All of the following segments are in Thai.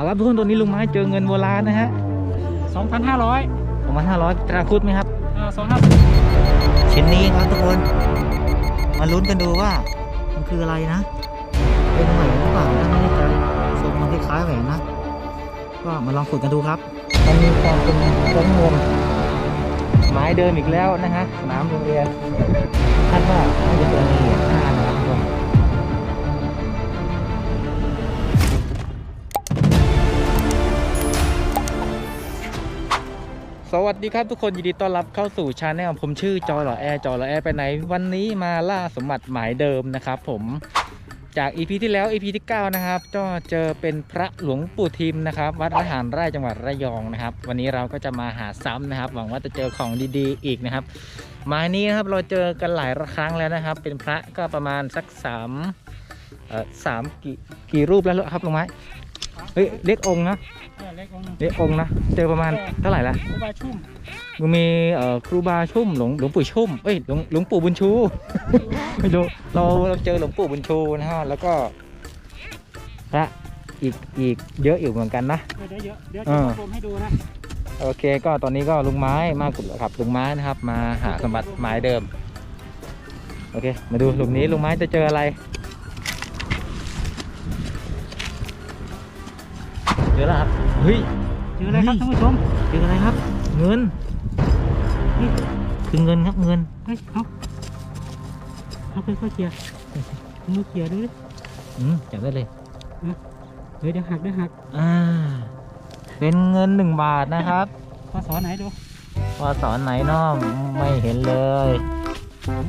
เอาครับทุกคนตัวนี้ลุงไม้เจอเงินโบราณนะฮะสองพันห้าร้อยประมาณห้าร้อยตราคุดไหมครับสองห้าชิ้นนี้ครับทุกคน มาลุ้นกันดูว่ามันคืออะไรนะ เป็นแหวนหรือเปล่านะไม่แน่ใจทรงมันคล้ายๆแหวนนะ ก็มาลองฝึกกันดูครับมันมีความเป็นวงวงไม้เดิมอีกแล้วนะฮะสนามโรงเรียนคาดว่าน่าจะเป็นเหรียญ สวัสดีครับทุกคนยินดีต้อนรับเข้าสู่ชาแนลผมชื่อจอหล่อแอร์จอหล่อแอร์ไปไหน วันนี้มาล่าสมบัติหมายเดิมนะครับผมจาก EP ที่แล้ว EP ที่ 9 นะครับก็เจอเป็นพระหลวงปู่ทิมนะครับ วัดระหารไร่จังหวัดระยองนะครับ วันนี้เราก็จะมาหาซ้ำนะครับ หวังว่าจะเจอของดีๆ อีกนะครับหมายนี้นะครับเราเจอกันหลายครั้งแล้วนะครับ เป็นพระก็ประมาณสักสามเอ่อสามกี่กี่รูปแล้วครับลงไม้เฮ้ยเล็กองค์นะ เล็กองค์หนึงเล็กองค์นะ เจอประมาณเท่าไหร่ละครูบาชุ่มมันมีเอ่อครูบาชุ่มหลวงหลวงปู่ชุ่มเอ้ยหลวงหลวงปู่บุญชูไม่รู้เราเราเจอหลวงปู่บุญชูนะฮะแล้วก็พระอีกอีกเยอะอยู่เหมือนกันนะเดี๋ยวเดี๋ยวเดี๋ยวเอจะอมาชมให้ดูนะโอเค ก็ตอนนี้ก็ลุงไม้มากกุฎครับลุงไม้นะครับ มาหาสมบัติหมายเดิมโอเค มาดูหลุมนี้ลุงไม้จะเจออะไรเจอแล้วครับ เฮ้ยเจออะไรครับท่านผู้ชมเจออะไรครับ เงินนี่คือเงินครับเงินเฮ้ยเอาเอาค่อยๆเคลียร์มือเคลียร์ดูดิอืมจับได้เลยเฮ้ยเดี๋ยวหักเดี๋ยวหักอ่าเป็นเงินหนึ่งบาทนะครับพอสอนไหนดูพอสอนไหนเน้อไม่เห็นเลย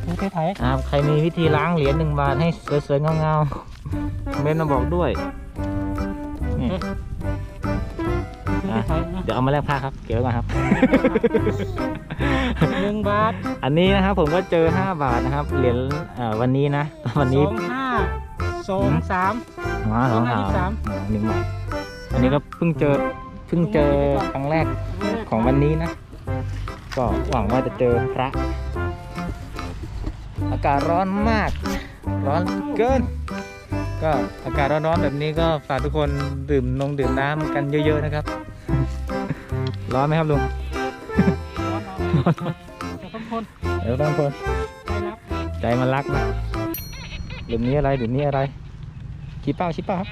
ถือไปไถครับใครมีวิธีล้างเหรียญหนึ่งบาทให้สวยๆเงาๆคอมเมนต์มาบอกด้วย นะเดี๋ยวเอามาแลกผ้าครับ เก็บไว้ก่อนครับ หนึ่งบาทอันนี้นะครับผมก็เจอ 5 บาทนะครับ เหรียญเอ่อวันนี้นะ วันสนี้องห้าสองสาม อ๋อสองสามสาม อ๋อหนึ่งบาท อันนี้ก็เพิ่งเจอ เพิ่งเจอครั้งแรกของวันนี้นะ ก็หวังว่าจะเจอพระ อากาศร้อนมาก ร้อนเกิน ก็อากาศร้อนๆแบบนี้ก็ฝากทุกคนดื่มนงดื่มน้ำกันเยอะ ๆ นะครับ ร้อนไหมครับลุงร้อนร้อนจะต้องทนเดี๋ยวต้องคนไปรับใจมันรักนะหลุมนี้อะไรหลุมนี้อะไรชี้เป้าชี้เป้าครับ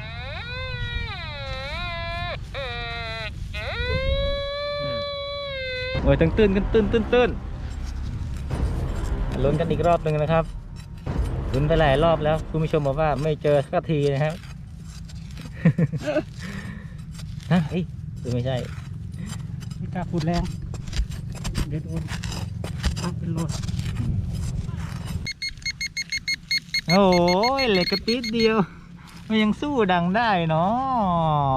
อืมโอ้ยตึ้งตื้นกันตื้นตื้นตื้นลุ้นกันอีกรอบหนึ่งนะครับลุ้นไปหลายรอบแล้วคุณผู้ชมบอกว่าไม่เจอสักทีนะครับฮะเอ้ยหรือไม่ใช่ ไม่กล้าพูดแรง เดี๋ยวโดนพักเป็นรถโอ้ยเหล็กกระปิดเดียว มันยังสู้ดังได้เนาะ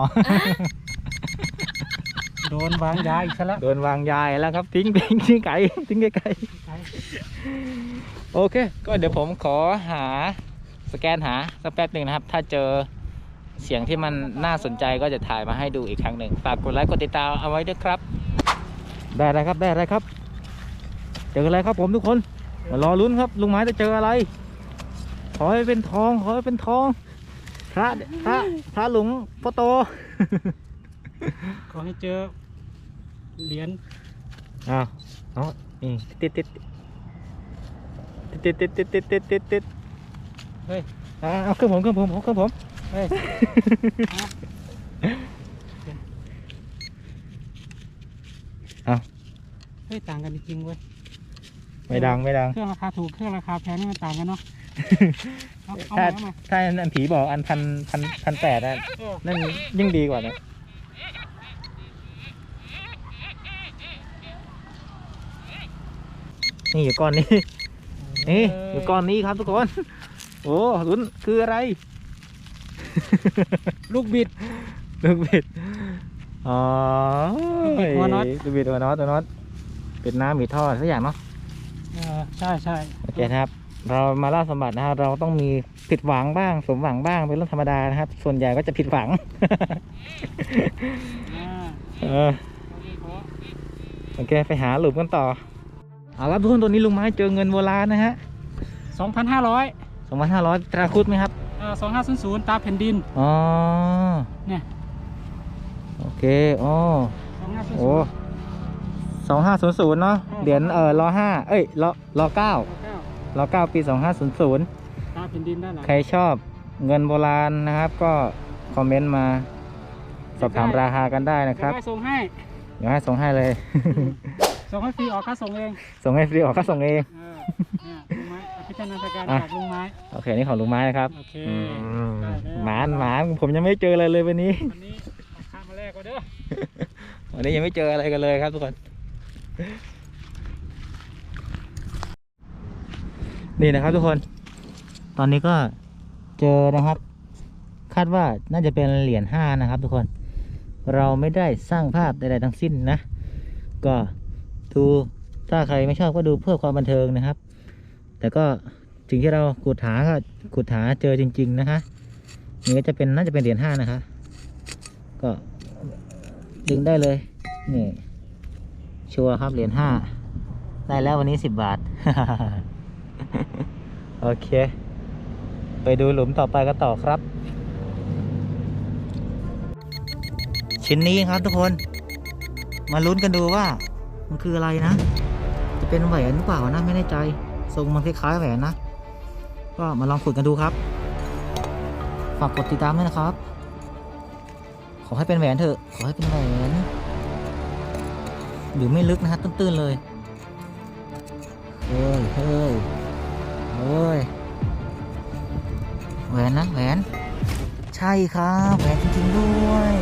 โดนวางยาอีกแล้วโดนวางยายแล้วครับ ทิ้งทิ้งทิ้งไก่ทิ้งไกลโอเค ก็เดี๋ยวผมขอหาสแกนหาสักแป๊บหนึ่งนะครับ ถ้าเจอ เสียงที่มันน่าสนใจก็จะถ่ายมาให้ดูอีกครั้งหนึ่งฝากกดไลค์กดติดตามเอาไว้ด้วยครับ ได้อะไรครับได้อะไรครับ เจออะไรครับผมทุกคนมารอลุ้นครับ ลุงไม้จะเจออะไร ขอให้เป็นทองขอให้เป็นทอง พระพระพระหลวงพ่อโต ขอให้เจอเหรียญอ้าวเอานี่ติดติดติดติดติดติดติดติดติดติดเฮ้ยอ่าเอาเครื่องผมเครื่องผมเครื่องผม เฮ้ยเอาเฮ้ยต่างกันจริงๆเว้ยไม่ดังไม่ดัง เครื่องราคาถูกเครื่องราคาแพงนี่มันต่างกันเนาะเอาเอาถ้าใหม่เอาใหม่ถ้าอันผีบอกอันพันพันพันแปดนะเออนั่นยิ่งดีกว่านะนี่อยู่ก้อนนี้ นี่อยู่ก้อนนี้ครับทุกคน โอ้ลุ้นคืออะไร ลูกบิด ลูกบิด อ๋อลูกบิดหัวน็อต ลูกบิดหัวน็อตตัวน็อตเป็นน้ำมีท่อสักอย่างเนาะเออใช่ใช่โอเคนะครับ เรามาล่าสมบัตินะครับเราต้องมีผิดหวังบ้าง สมหวังบ้างเป็นเรื่องธรรมดานะครับ ส่วนใหญ่ก็จะผิดหวังอ่าเออโอเคไปหาหลุมกันต่อเอาละทุกคนตัวนี้ลุงไม้เจอเงินโบราณนะฮะสองพันห้าร้อยสองพันห้าร้อยตราคุดไหมครับอ่า สองห้าศูนย์ศูนย์ตาแผ่นดิน อ๋อ เนี่ย โอเค อ๋อสองห้าศูนย์โอ้สองห้าศูนย์ศูนย์เนาะ เหรียญเออรอห้าเอ้ยรอรอเก้าเก้ารอเก้าปีสองห้าศูนย์ศูนย์ตาแผ่นดินด้านหลังใครชอบเงินโบราณนะครับ ก็คอมเมนต์มาสอบถามราคากันได้นะครับเดี๋ยวได้ส่งให้เดี๋ยวให้ส่งให้เลย ส่งให้ฟรีออกค่าส่งเอง ส่งให้ฟรีออกก็ส่งเอง เออเนี่ยลุงไม้อภิชนาทการอะจากลุงไม้ โอเค นี่ของลุงไม้นะครับโอเคอืมได้แล้วหมานหมานผมยังไม่เจออะไรเลยวันนี้ วันนี้เอาข้ามมาแรกก็เด้อวันนี้ยังไม่เจออะไรกันเลยครับทุกคน นี่นะครับทุกคน ตอนนี้ก็เจอนะครับ คาดว่าน่าจะเป็นเหรียญห้านะครับ ทุกคน เราไม่ได้สร้างภาพใดๆทั้งสิ้นนะ ก็ดูถ้าใครไม่ชอบก็ดูเพื่อความบันเทิงนะครับ แต่ก็สิ่งที่เราขุดหาก็ขุดหาเจอจริง ๆ นะคะ นี่ก็จะเป็นน่าจะเป็นเหรียญห้านะคะ ก็ดึงได้เลย นี่ ชัวร์ครับเหรียญห้าได้แล้ววันนี้สิบบาท โอเค ไปดูหลุมต่อไปกันต่อครับ ชิ้นนี้ครับทุกคน มาลุ้นกันดูว่า มันคืออะไรนะ จะเป็นแหวนหรือเปล่านะ ไม่แน่ใจ ทรงมันคล้ายๆแหวนนะ ก็มาลองขุดกันดูครับ ฝากกดติดตามด้วยนะครับ ขอให้เป็นแหวนเถอะ ขอให้เป็นแหวน อยู่ไม่ลึกนะฮะตื้นๆเลยเฮ้ยเฮ้ยเฮ้ยแหวนนะแหวน ใช่ครับแหวนจริงๆด้วย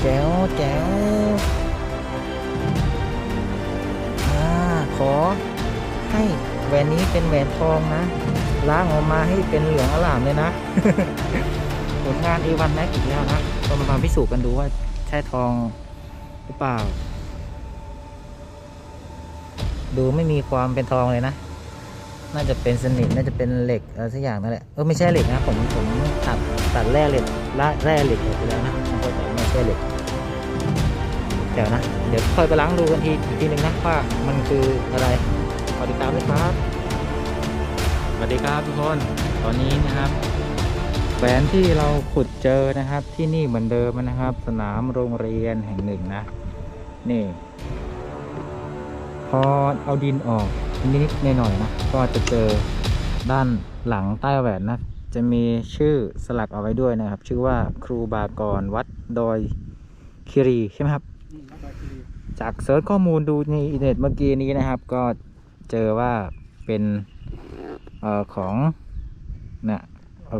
แจ๋วแจ๋วอ่าขอ ให้แหวนนี้เป็นแหวนทองนะล้างออกมาให้เป็นเหลืองอลามเลยนะผลงาน A1 Max อีกแล้วนะก็มาพิสูจน์กันดูว่าใช่ทองหรือเปล่า ดูไม่มีความเป็นทองเลยนะ น่าจะเป็นสนิมน่าจะเป็นเหล็กอะไรสักอย่างนั่นแหละเออไม่ใช่เหล็กนะผมผมตัดตัดแร่เหล็กละแร่เหล็กออกไปแล้วนะมันก็จะไม่ใช่เหล็กเดี๋ยวนะ เดี๋ยวค่อยไปล้างดูกันทีอีกทีนึงนะว่ามันคืออะไร ขอติดตามด้วยครับสวัสดีครับทุกคนตอนนี้นะครับแหวนที่เราขุดเจอนะครับที่นี่เหมือนเดิมนะครับ สนามโรงเรียนแห่งหนึ่งนะ นี่ พอเอาดินออกนิดๆหน่อยๆนะ ก็จะเจอด้านหลังใต้แหวนนะ จะมีชื่อสลักเอาไว้ด้วยนะครับ ชื่อว่าครูบากรวัดดอยคิรีใช่ไหมครับจากเซิร์ชข้อมูลดูในอินเทอร์เน็ตเมื่อกี้นี้นะครับ ก็ เจอว่าเป็นออของนะ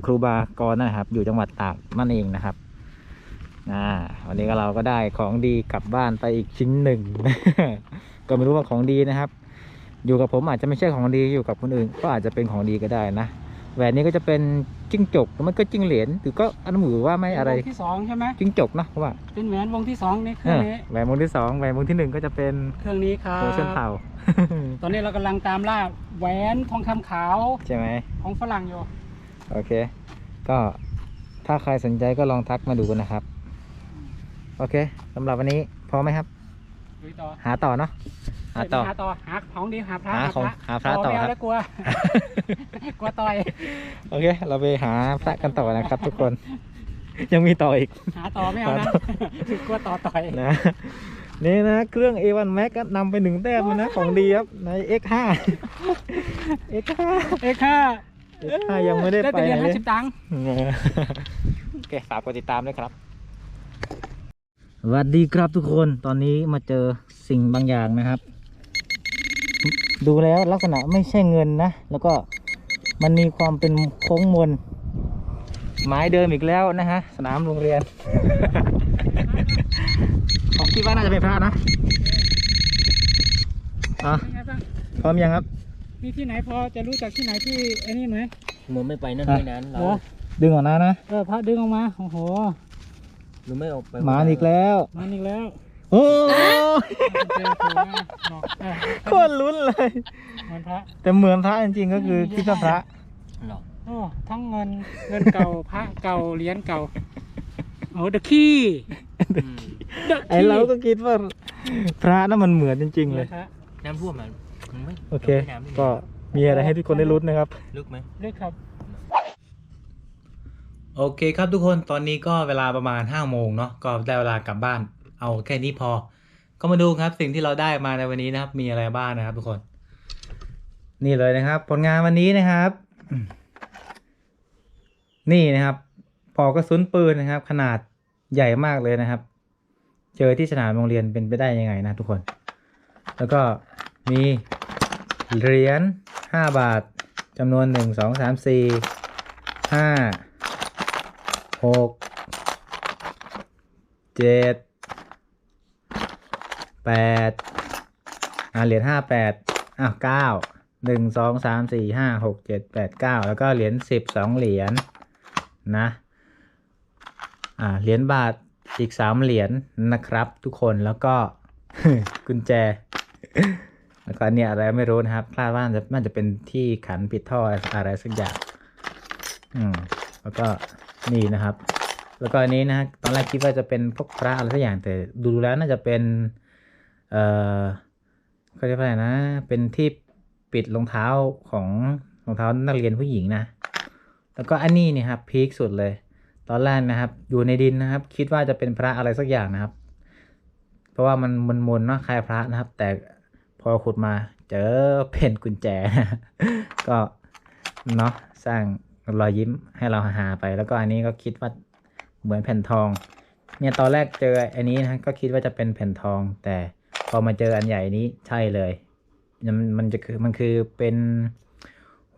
ครูบากรนะครับ อยู่จังหวัดตากนั่นเองนะครับวันนี้ก็เราก็ได้ของดีกลับบ้านไปอีกชิ้นหนึ่ง ก็ไม่รู้ว่าของดีนะครับ อยู่กับผมอาจจะไม่ใช่ของดีอยู่กับคนอื่น ก็อาจจะเป็นของดีก็ได้นะ แหวนนี้ก็จะเป็นจิ้งจกหรือมันก็จิ้งเหรียญหรือก็อันหรือว่าไม่อะไรวงที่สองใช่ไหมจิ้งจกนะเพราะว่าเป็นแหวนวงที่สองนี่เคเอรื่องอนี้แหวนวงที่สองแหวนวงที่หนึ่งก็จะเป็นเครื่องนี้ครับโซเชียลเผ่าตอนนี้เรากำลังตามล่าแหวนทองคำขาวใช่ไหมของฝรั่งอยู่โอเค ก็ถ้าใครสนใจก็ลองทักมาดูกันนะครับ โอเคสำหรับวันนี้พร้อมไหมครับดูต่อหาต่อเนาะ หาต่อ หาต่อหาของดีหาพระหาของหาพระต่อไม่ครัเอาบแล้วกลัวกลัวต่อยโอเค เราไปหาพระกันต่อนะครับ ทุกคน ยังมีต่ออีก หาต่อไม่เอานะหาต่กลัวต่อต่อยนะนี่นะเครื่อง A1 Max ก็นำไปหนึ่งแต้มเลยนะของดีครับใน X5 X5 เอ้ค่ะ X5 ยังไม่ได้ได้ไปแต่เหรียญไหนห้าเลยสิบตังค์โอเคฝากกดติดตามด้วยครับสวัสดีครับทุกคนตอนนี้มาเจอสิ่งบางอย่างนะครับ ดูแล้วลักษณะไม่ใช่เงินนะ แล้วก็มันมีความเป็นโค้งมนไม้เดิมอีกแล้วนะฮะ สนามโรงเรียนผมคิดว่าน่าจะเป็นพระนะอะเป็นไงบ้างพร้อมยังครับ มีที่ไหนพอจะรู้จักที่ไหนที่ไอ้นี่ไหมผมไม่ไปนั่นอะไม่นั้นเราเหรอดึงออกนะนะเออพระดึงออกมา โอ้โหหรือไม่ออกไปหมาอีกแล้ว มาอีกแล้ว โอ้เจอถูกนะบอกเออโคตรลุ้นเลย เหมือนพระแต่เหมือนพระจริงๆก็คือคิดว่าพระ หรอกโอ้ทั้งเงินเงินเก่าพระเก่าเหรียญเก่าโอ้เดอะคีย์อืมเดอะไอเราก็คิดว่าพระนั่นมันเหมือนจริง ๆ เลยน้ำท่วมมันมันไม่โอเคน้ำไม่มีก็มีอะไรให้ทุกคนได้ลุ้นนะครับ ลึกไหม เรียกครับโโอเคครับทุกคนตอนนี้ก็เวลาประมาณ5โมงเนาะก็ได้เวลากลับบ้าน เอาแค่นี้พอ ก็มาดูครับสิ่งที่เราได้มาในวันนี้นะครับ มีอะไรบ้างนะครับทุกคน นี่เลยนะครับ ผลงานวันนี้นะครับ นี่นะครับปอกกระสุนปืนนะครับ ขนาดใหญ่มากเลยนะครับ เจอที่สนามโรงเรียนเป็นไปได้ยังไงนะทุกคน แล้วก็มีเหรียญห้าบาทจำนวนหนึ่งสองสามสี่ห้าหกเจ็ด แปดอ่าเหรียญห้าแปดอ้าวเก้าหนึ่งสองสามสี่ห้าหกเจ็ดแปดเก้าแล้วก็เหรียญสิบสองเหรียญนะอ่าเหรียญบาทอีกสามเหรียญนะครับ ทุกคนแล้วก็กุญแจ แล้วก็เนี่ยอะไรไม่รู้นะครับคาดว่าจะน่าจะเป็นที่ขันปิดท่ออะไรสักอย่างอืมแล้วก็นี่นะครับ แล้วก็อันนี้นะฮะตอนแรกคิดว่าจะเป็นพวกพระอะไรสักอย่างแต่ดูแล้วน่าจะเป็น เอ่อเขาเรียกว่าอะไรนะ เป็นที่ปิดรองเท้าของรองเท้านักเรียนผู้หญิงนะ แล้วก็อันนี้เนี่ยครับพีคสุดเลย ตอนแรกนะครับ อยู่ในดินนะครับ คิดว่าจะเป็นพระอะไรสักอย่างนะครับ เพราะว่ามันมันมนๆเนาะคล้ายพระนะครับ แต่พอขุดมาเจอเป็นกุญแจ ก็เนาะสร้างรอยยิ้มให้เราฮาไป แล้วก็อันนี้ก็คิดว่าเหมือนแผ่นทอง เนี่ยตอนแรกเจออันนี้นะก็คิดว่าจะเป็นแผ่นทองแต่ พอมาเจออันใหญ่นี้ใช่เลย มันมันจะคือมันคือเป็น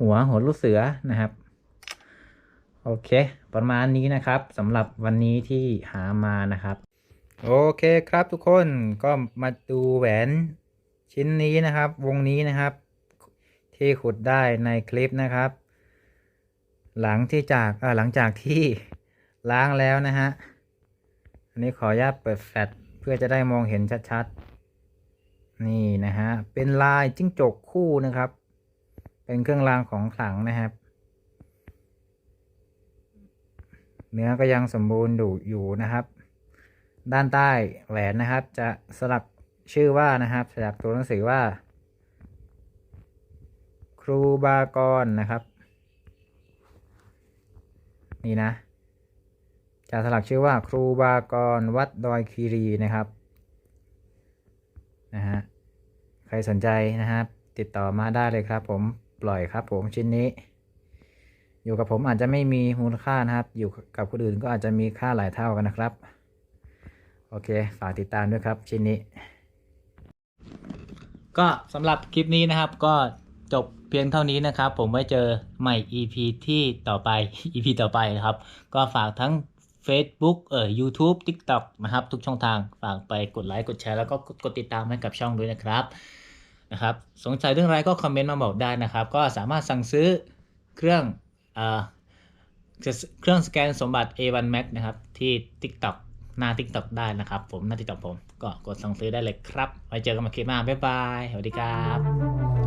หัวหัวลูกเสือนะครับ โอเค ประมาณนี้นะครับสำหรับวันนี้ที่หามานะครับ โอเคครับทุกคนก็มาดูแหวนชิ้นนี้นะครับ วงนี้นะครับ ที่ขุดได้ในคลิปนะครับ หลังที่จากเออหลังจากที่ล้างแล้วนะฮะอันนี้ขออนุญาตเปิดแฟลชเพื่อจะได้มองเห็นชัดๆ นี่นะฮะ เป็นลายจิ้งจกคู่นะครับ เป็นเครื่องรางของขลังนะครับ เนื้อก็ยังสมบูรณ์อยู่อยู่นะครับ ด้านใต้แหวนนะครับ จะสลักชื่อว่านะครับ สลักตัวหนังสือว่า ครูบากรนะครับ นี่นะ จะสลักชื่อว่าครูบากรวัดดอยคีรีนะครับ นะฮะใครสนใจนะครับ ติดต่อมาได้เลยครับ ผมปล่อยครับ ผมชิ้นนี้ อยู่กับผมอาจจะไม่มีมูลค่านะครับ อยู่กับคนอื่นก็อาจจะมีค่าหลายเท่ากันนะครับ โอเคฝากติดตามด้วยครับ ชิ้นนี้ ก็สำหรับคลิปนี้นะครับ ก็จบเพียงเท่านี้นะครับ ผมไว้เจอใหม่ EP ที่ต่อไป EP ต่อไปนะครับ ก็ฝากทั้ง Facebook เอ่อ YouTube TikTok นะครับ ทุกช่องทางฝากไปกดไลค์กดแชร์แล้วก็กดติดตามให้กับช่องด้วยนะครับนะครับ สงสัยเรื่องอะไรก็คอมเมนต์มาบอกได้นะครับ ก็สามารถสั่งซื้อเครื่องเอ่อเครื่องสแกนสมบัติ A1 Max นะครับ ที่ TikTok หน้า TikTok ได้นะครับ ผมหน้า TikTok ผมก็กดสั่งซื้อได้เลยครับ ไว้เจอกันใหมาคลิปหน้าบ๊ายบายสวัสดีครับ